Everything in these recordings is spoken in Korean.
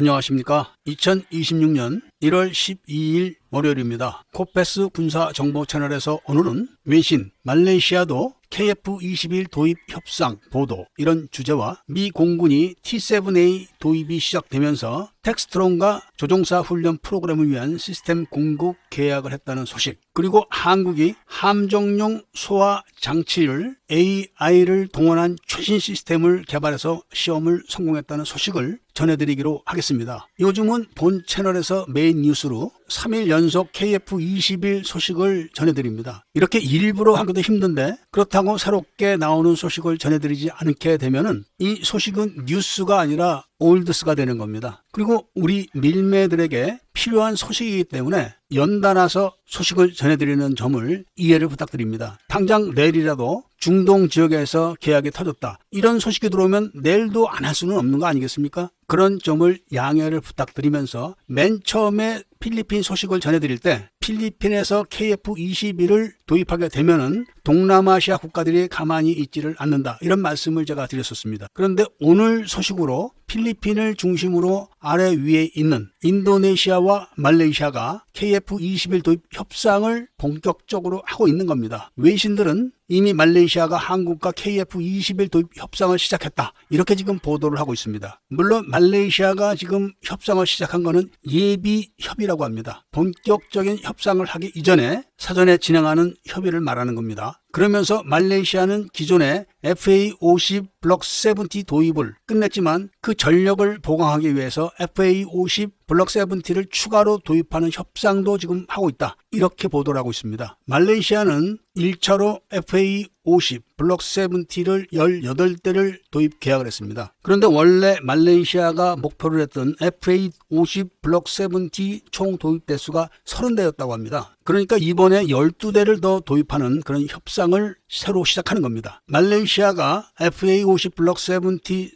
안녕하십니까. 2026년 1월 12일 월요일입니다. 코페스 군사 정보 채널에서 오늘은 외신 말레이시아도 KF-21 도입 협상 보도 이런 주제와 미 공군이 T-7A 도입이 시작되면서 텍스트론과 조종사 훈련 프로그램을 위한 시스템 공급 계약을 했다는 소식 그리고 한국이 함정용 소화 장치를 AI를 동원한 최신 시스템을 개발해서 시험을 성공했다는 소식을 전해드리기로 하겠습니다. 요즘은 본 채널에서 메인 뉴스로 3일 연속 KF21 소식을 전해드립니다. 이렇게 일부러 하기도 힘든데 그렇다고 새롭게 나오는 소식을 전해드리지 않게 되면은 이 소식은 뉴스가 아니라 올드스가 되는 겁니다. 그리고 우리 밀매들에게 필요한 소식이기 때문에 연달아서 소식을 전해드리는 점을 이해를 부탁드립니다. 당장 내일이라도 중동 지역에서 계약이 터졌다. 이런 소식이 들어오면 내일도 안 할 수는 없는 거 아니겠습니까? 그런 점을 양해를 부탁드리면서 맨 처음에 필리핀 소식을 전해드릴 때 필리핀에서 KF-21을 도입하게 되면은 동남아시아 국가들이 가만히 있지를 않는다. 이런 말씀을 제가 드렸었습니다. 그런데 오늘 소식으로 필리핀을 중심으로 아래 위에 있는 인도네시아와 말레이시아가 KF-21 도입 협상을 본격적으로 하고 있는 겁니다. 외신들은 이미 말레이시아가 한국과 KF-21 도입 협상을 시작했다. 이렇게 지금 보도를 하고 있습니다. 물론 말레이시아가 지금 협상을 시작한 것은 예비 협의라고 합니다. 본격적인 협상을 하기 이전에 사전에 진행하는 협의를 말하는 겁니다. 그러면서 말레이시아는 기존의 FA50 블록 70 도입을 끝냈지만 그 전력을 보강하기 위해서 FA50 블록 70를 추가로 도입하는 협상도 지금 하고 있다. 이렇게 보도를 하고 있습니다. 말레이시아는 1차로 FA50 블록 70를 18대를 도입 계약을 했습니다. 그런데 원래 말레이시아가 목표를 했던 FA50 블록 70총 도입 대수가 30대였다고 합니다. 그러니까 이번에 12대를 더 도입하는 그런 협상을 새로 시작하는 겁니다. 말레이시아가 FA50 블록 70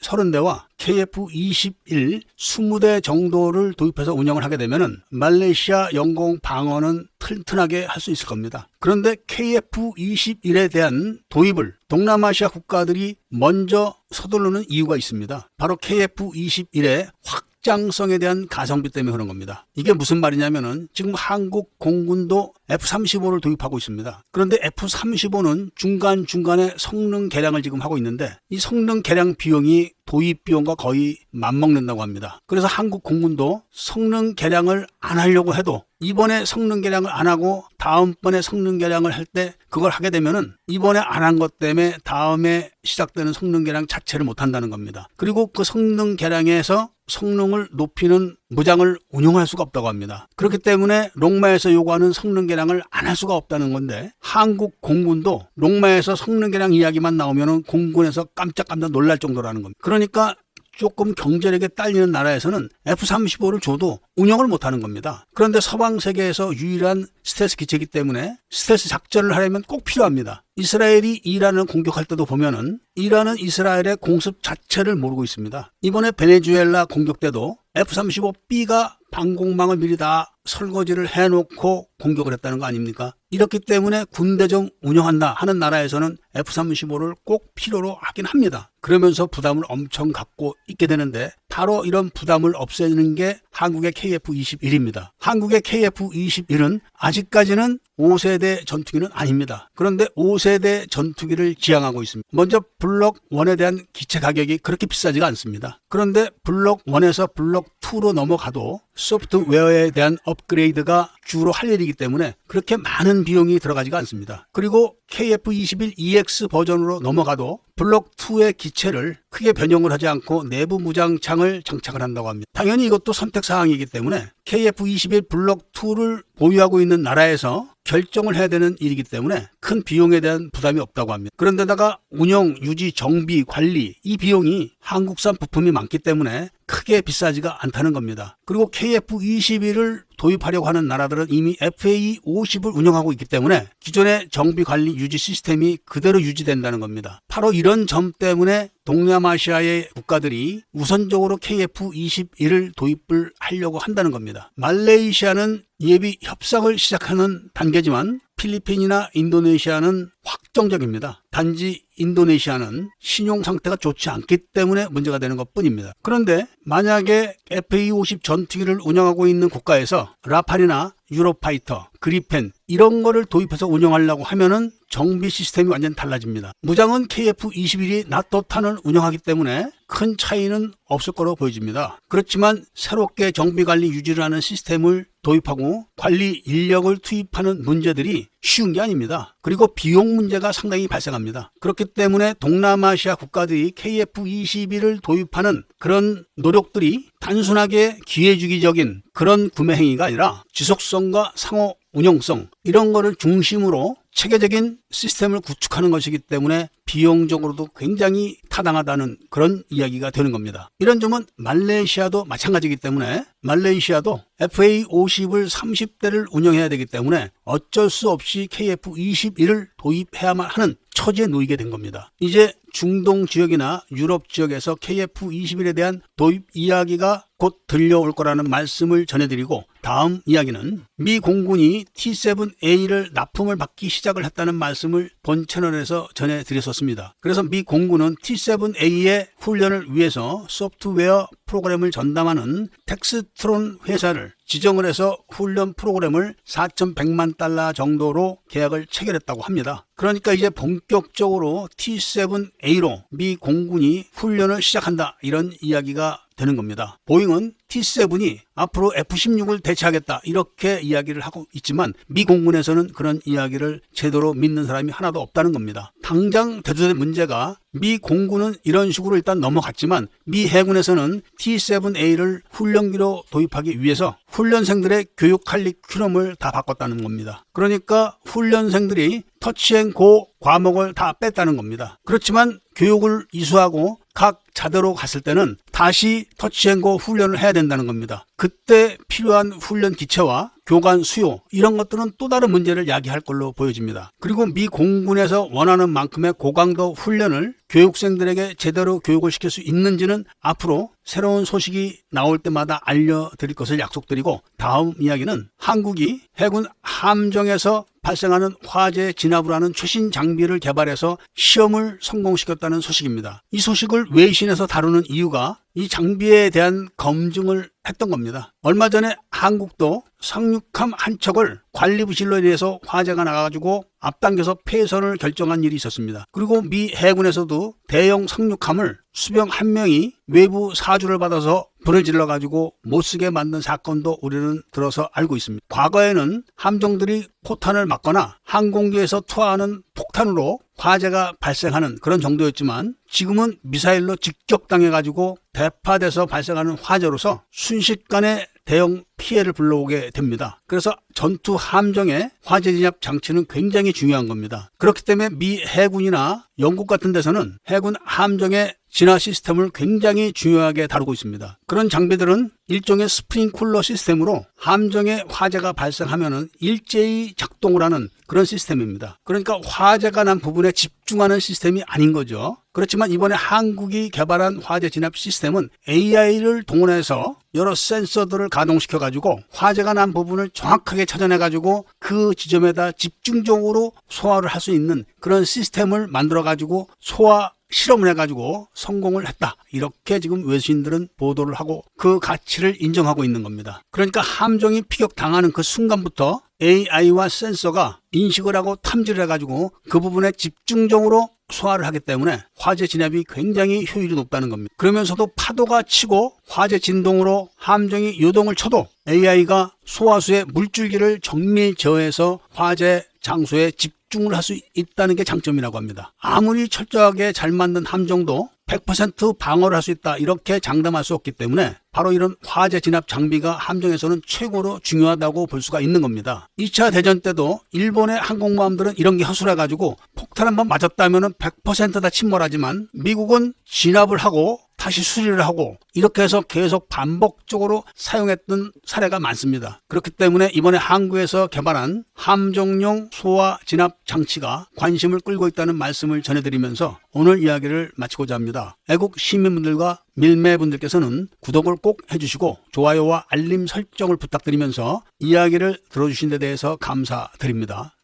30대와 KF-21 20대 정도를 도입해서 운영을 하게 되면은 말레이시아 영공 방어는 튼튼하게 할 수 있을 겁니다. 그런데 KF-21에 대한 도입을 동남아시아 국가들이 먼저 서두르는 이유가 있습니다. 바로 KF-21의 확 장성에 대한 가성비 때문에 그런 겁니다. 이게 무슨 말이냐면은 지금 한국 공군도 F-35를 도입하고 있습니다. 그런데 F-35는 중간중간에 성능 개량을 지금 하고 있는데 이 성능 개량 비용이 도입 비용과 거의 맞먹는다고 합니다. 그래서 한국 공군도 성능 개량을 안 하려고 해도 이번에 성능 개량을 안 하고 다음번에 성능 개량을 할 때 그걸 하게 되면은 이번에 안 한 것 때문에 다음에 시작되는 성능 개량 자체를 못 한다는 겁니다. 그리고 그 성능 개량에서 성능을 높이는 무장을 운용할 수가 없다고 합니다. 그렇기 때문에 롱마에서 요구하는 성능 개량을 안 할 수가 없다는 건데 한국 공군도 롱마에서 성능 개량 이야기만 나오면은 공군에서 깜짝깜짝 놀랄 정도라는 겁니다. 그러니까 조금 경제력에 딸리는 나라에서는 F-35를 줘도 운영을 못하는 겁니다. 그런데 서방 세계에서 유일한 스텔스 기체이기 때문에 스텔스 작전을 하려면 꼭 필요합니다. 이스라엘이 이란을 공격할 때도 보면은 이란은 이스라엘의 공습 자체를 모르고 있습니다. 이번에 베네수엘라 공격 때도 F-35B가 방공망을 미리 다 설거지를 해놓고 공격을 했다는 거 아닙니까? 이렇기 때문에 군대 좀 운영한다 하는 나라에서는 F-35를 꼭 필요로 하긴 합니다. 그러면서 부담을 엄청 갖고 있게 되는데 바로 이런 부담을 없애는 게 한국의 KF-21입니다. 한국의 KF-21은 아직까지는 5세대 전투기는 아닙니다. 그런데 5세대 전투기를 지향하고 있습니다. 먼저 블록 1에 대한 기체 가격이 그렇게 비싸지가 않습니다. 그런데 블록 1에서 블록 2로 넘어가도 소프트웨어에 대한 업그레이드가 주로 할 일이기 때문에 그렇게 많은 비용이 들어가지가 않습니다. 그리고 KF-21EX 버전으로 넘어가도 블록 2의 기체를 크게 변형을 하지 않고 내부 무장창을 장착을 한다고 합니다. 당연히 이것도 선택 사항이기 때문에 KF-21 블록 2를 보유하고 있는 나라에서 결정을 해야 되는 일이기 때문에 큰 비용에 대한 부담이 없다고 합니다. 그런데다가 운영, 유지, 정비, 관리 이 비용이 한국산 부품이 많기 때문에 크게 비싸지가 않다는 겁니다. 그리고 KF-21을 도입하려고 하는 나라들은 이미 FA50을 운영하고 있기 때문에 기존의 정비 관리 유지 시스템이 그대로 유지된다는 겁니다. 바로 이런 점 때문에 동남아시아의 국가들이 우선적으로 KF-21을 도입을 하려고 한다는 겁니다. 말레이시아는 예비 협상을 시작하는 단계지만 필리핀이나 인도네시아는 확정적입니다. 단지 인도네시아는 신용 상태가 좋지 않기 때문에 문제가 되는 것 뿐입니다. 그런데 만약에 FA-50 전투기를 운영하고 있는 국가에서 라팔이나 유로파이터, 그리펜 이런 거를 도입해서 운영하려고 하면은 정비 시스템이 완전 달라집니다. 무장은 KF-21이 나토탄을 운영하기 때문에 큰 차이는 없을 거로 보여집니다. 그렇지만 새롭게 정비 관리 유지를 하는 시스템을 도입하고 관리 인력을 투입하는 문제들이 쉬운 게 아닙니다. 그리고 비용 문제가 상당히 발생합니다. 그렇기 때문에 동남아시아 국가들이 KF-21을 도입하는 그런 노력들이 단순하게 기회주기적인 그런 구매 행위가 아니라 지속성과 상호 운영성 이런 거를 중심으로 체계적인 시스템을 구축하는 것이기 때문에 비용적으로도 굉장히 타당하다는 그런 이야기가 되는 겁니다. 이런 점은 말레이시아도 마찬가지이기 때문에 말레이시아도 FA50을 30대를 운영해야 되기 때문에 어쩔 수 없이 KF21을 도입해야만 하는 처지에 놓이게 된 겁니다. 이제 중동 지역이나 유럽 지역에서 KF21에 대한 도입 이야기가 곧 들려올 거라는 말씀을 전해드리고 다음 이야기는 미 공군이 T7A를 납품을 받기 시작을 했다는 말씀을 본 채널에서 전해드렸었습니다. 그래서 미 공군은 T7A의 훈련을 위해서 소프트웨어 프로그램을 전담하는 텍스트론 회사를 지정을 해서 훈련 프로그램을 4,100만 달러 정도로 계약을 체결했다고 합니다. 그러니까 이제 본격적으로 T7A로 미 공군이 훈련을 시작한다 이런 이야기가 되는 겁니다. 보잉은 T7이 앞으로 F-16을 대체하겠다 이렇게 이야기를 하고 있지만 미 공군에서는 그런 이야기를 제대로 믿는 사람이 하나도 없다는 겁니다. 당장 대두된 문제가 미 공군은 이런 식으로 일단 넘어갔지만 미 해군에서는 T7A를 훈련기로 도입하기 위해서 훈련생들의 교육 칼리큘럼을 다 바꿨다는 겁니다. 그러니까 훈련생들이 터치앤고 과목을 다 뺐다는 겁니다. 그렇지만 교육을 이수하고 각 자대로 갔을 때는 다시 터치앤고 훈련을 해야 된다는 겁니다. 그때 필요한 훈련 기체와 교관 수요 이런 것들은 또 다른 문제를 야기할 걸로 보여집니다. 그리고 미 공군에서 원하는 만큼의 고강도 훈련을 교육생들에게 제대로 교육을 시킬 수 있는지는 앞으로 새로운 소식이 나올 때마다 알려드릴 것을 약속드리고 다음 이야기는 한국이 해군 함정에서 발생하는 화재 진압을 하는 최신 장비를 개발해서 시험을 성공시켰다는 소식입니다. 이 소식을 외신에서 다루는 이유가 이 장비에 대한 검증을 했던 겁니다. 얼마 전에 한국도 상륙함 한 척을 관리부실로 인해서 화재가 나가지고 앞당겨서 폐선을 결정한 일이 있었습니다. 그리고 미 해군에서도 대형 상륙함을 수병 한 명이 외부 사주를 받아서 불을 질러가지고 못쓰게 만든 사건도 우리는 들어서 알고 있습니다. 과거에는 함정들이 포탄을 맞거나 항공기에서 투하하는 폭탄으로 화재가 발생하는 그런 정도였지만 지금은 미사일로 직격당해가지고 대파돼서 발생하는 화재로서 순식간에 대형 피해를 불러오게 됩니다. 그래서 전투 함정의 화재 진압 장치는 굉장히 중요한 겁니다. 그렇기 때문에 미 해군이나 영국 같은 데서는 해군 함정의 진화 시스템을 굉장히 중요하게 다루고 있습니다. 그런 장비들은 일종의 스프링 쿨러 시스템으로 함정에 화재가 발생하면은 일제히 작동을 하는 그런 시스템입니다. 그러니까 화재가 난 부분에 집중하는 시스템이 아닌 거죠. 그렇지만 이번에 한국이 개발한 화재 진압 시스템은 AI를 동원해서 여러 센서들을 가동시켜 가지고 화재가 난 부분을 정확하게 찾아내 가지고 그 지점에다 집중적으로 소화를 할 수 있는 그런 시스템을 만들어 가지고 소화 실험을 해가지고 성공을 했다. 이렇게 지금 외신들은 보도를 하고 그 가치를 인정하고 있는 겁니다. 그러니까 함정이 피격당하는 그 순간부터 AI와 센서가 인식을 하고 탐지를 해가지고 그 부분에 집중적으로 소화를 하기 때문에 화재 진압이 굉장히 효율이 높다는 겁니다. 그러면서도 파도가 치고 화재 진동으로 함정이 요동을 쳐도 AI가 소화수의 물줄기를 정밀 제어해서 화재 장소에 집중 을 할 수 있다는 게 장점이라고 합니다. 아무리 철저하게 잘 만든 함정도 100% 방어를 할 수 있다 이렇게 장담할 수 없기 때문에 바로 이런 화재 진압 장비가 함정에서는 최고로 중요하다고 볼 수가 있는 겁니다. 2차 대전 때도 일본의 항공모함들은 이런 게 허술해 가지고 폭탄 한 번 맞았다면 100%다 침몰하지만 미국은 진압을 하고 다시 수리를 하고 이렇게 해서 계속 반복적으로 사용했던 사례가 많습니다. 그렇기 때문에 이번에 항구에서 개발한 함정용 소화 진압 장치가 관심을 끌고 있다는 말씀을 전해드리면서 오늘 이야기를 마치고자 합니다. 애국 시민분들과 밀매분들께서는 구독을 꼭 해주시고 좋아요와 알림 설정을 부탁드리면서 이야기를 들어주신 데 대해서 감사드립니다. 네.